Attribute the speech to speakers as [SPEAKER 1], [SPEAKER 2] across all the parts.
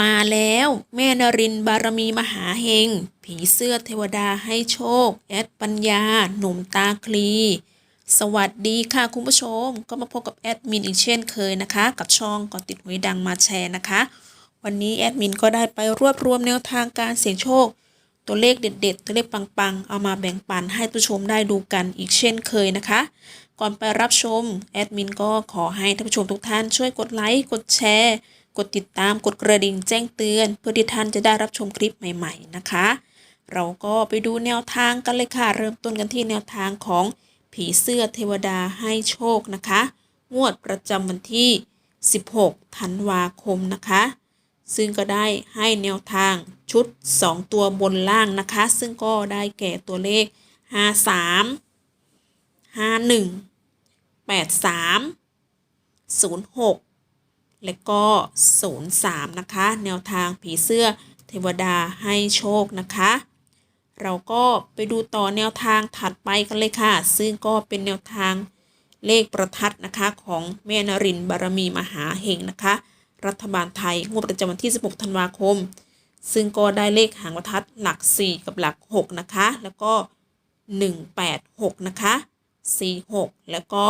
[SPEAKER 1] มาแล้ว แม่นรินบารมีมหาเฮง ผีเสื้อเทวดาให้โชค แอดปัญญา หนุ่มตาคลี สวัสดีค่ะคุณผู้ชม ก็มาพบกับแอดมินอีกเช่นเคยนะคะ กับช่องก่อนติดหวยดังมาแชร์นะคะ วันนี้แอดมินก็ได้ไปรวบรวมแนวทางการเสี่ยงโชค ตัวเลขเด็ด ๆ ตัวเลขปังๆ เอามาแบ่งปันให้ผู้ชมได้ดูกันอีกเช่นเคยนะคะก่อนไปรับชมแอดมินก็ขอให้ท่านผู้ชมทุกท่านช่วยกดไลค์กดแชร์ กดติดตามกดกระดิ่งแจ้งเตือน เพื่อที่ท่านจะได้รับชมคลิปใหม่ๆนะคะ เราก็ไปดูแนวทางกันเลยค่ะ เริ่มต้นกันที่แนวทางของผีเสื้อเทวดาให้โชคนะคะ งวดประจำวันที่ 16 ธันวาคมนะคะ ซึ่งก็ได้ให้แนวทางชุด 2 ตัวบนล่างนะคะ ซึ่งก็ได้แก่ตัวเลข 53 51 83 06 และก็ 03 นะคะ แนวทางผีเสื้อเทวดาให้โชคนะคะ เราก็ไปดูต่อแนวทางถัดไปกันเลยค่ะ ซึ่งก็เป็นแนวทางเลขประทัดนะคะของแม่นรินบารมีมหาเฮงนะคะ รัฐบาลไทยงวดประจำวันที่ 16 ธันวาคม ซึ่งก็ได้เลขหางประทัดหลัก 4 กับหลัก 6 นะคะ แล้วก็ 186 นะคะ 46 แล้วก็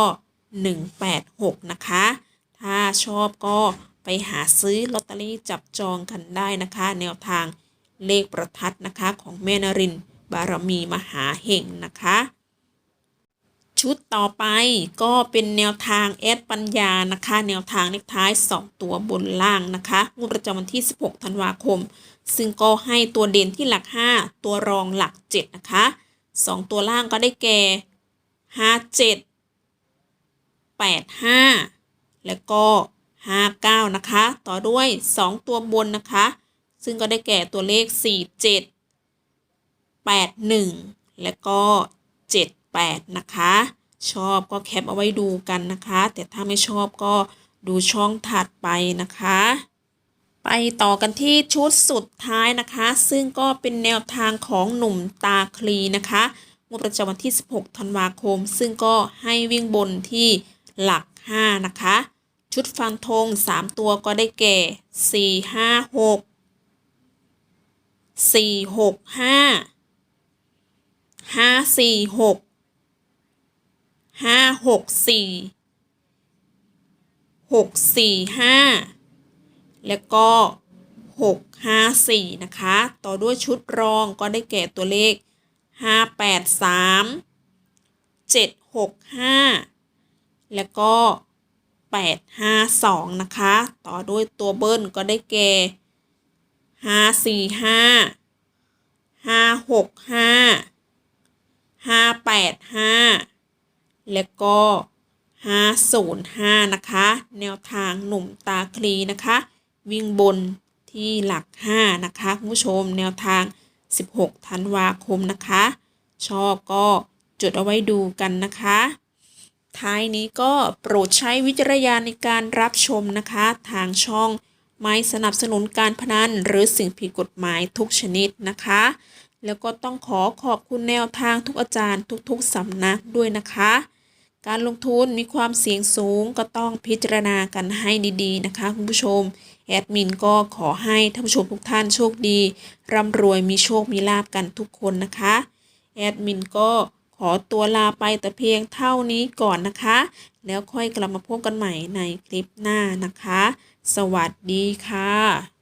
[SPEAKER 1] 186 นะคะ ชอบก็ไปหาซื้อลอตเตอรี่จับจองกันได้นะคะ แนวทางเลขประทัดนะคะของแม่นรินบารมีมหาเฮงนะคะ ชุดต่อไปก็เป็นแนวทางแอดปัญญานะคะ แนวทางเลขท้าย 2 ตัวบนล่างนะคะงวดประจำวันที่ 16 ธันวาคม ซึ่งก็ให้ตัวเด่นที่หลัก 5 ตัวรองหลัก 7 นะคะ 2 ตัวล่างก็ได้แก่ 57 85 แล้วก็ 59 นะคะ ต่อด้วย 2 ตัวบนนะคะ ซึ่งก็ได้แก่ตัวเลข 47 81 แล้วก็ 78 นะคะ ชอบก็แคปเอาไว้ดูกันนะคะ แต่ถ้าไม่ชอบก็ดูช่องถัดไปนะคะ ไปต่อกันที่ชุดสุดท้ายนะคะ ซึ่งก็เป็นแนวทางของหนุ่มตาคลีนะคะงวดประจำวันที่ 16 ธันวาคม ซึ่งก็ให้วิ่งบนที่หลัก 5 นะคะ ชุดฟันธง3 ตัวก็ได้แก่ 4 5 6 4 6 5 5 4 6 5 6 4 6 4 5 แล้วก็ 6 5 4 นะคะ ต่อด้วยชุดรองก็ได้แก่ตัวเลข 5 8 3 7 6 5 แล้วก็ 8 5 2 นะคะ ต่อด้วยตัวเบิ้ลก็ได้แก่5 4 5 5 6 5 5 8 5 แล้วก็ 505 นะคะ แนวทางหนุ่มตาคลีนะคะ วิ่งบนที่หลัก 5 นะคะคุณผู้ชมแนวทาง 16 ธันวาคมนะคะ ชอบก็จดเอาไว้ดูกันนะคะ ท้ายนี้ก็โปรดใช้วิจารณญาณในการรับชมนะคะ ทางช่องไม่สนับสนุนการพนันหรือสิ่งผิดกฎหมายทุกชนิดนะคะ แล้วก็ต้องขอขอบคุณแนวทางทุกอาจารย์ทุกๆสำนักด้วยนะคะ การลงทุนมีความเสี่ยงสูงก็ต้องพิจารณากันให้ดีๆนะคะคุณผู้ชม แอดมินก็ขอให้ท่านผู้ชมทุกท่านโชคดีร่ำรวยมีโชคมีลาบกันทุกคนนะคะ แอดมินก็ อตัวลาไปแต่เพียงเท่านี้ก่อนนะคะ แล้วค่อยกลับมาพบกันใหม่ในคลิปหน้านะคะ สวัสดีค่ะ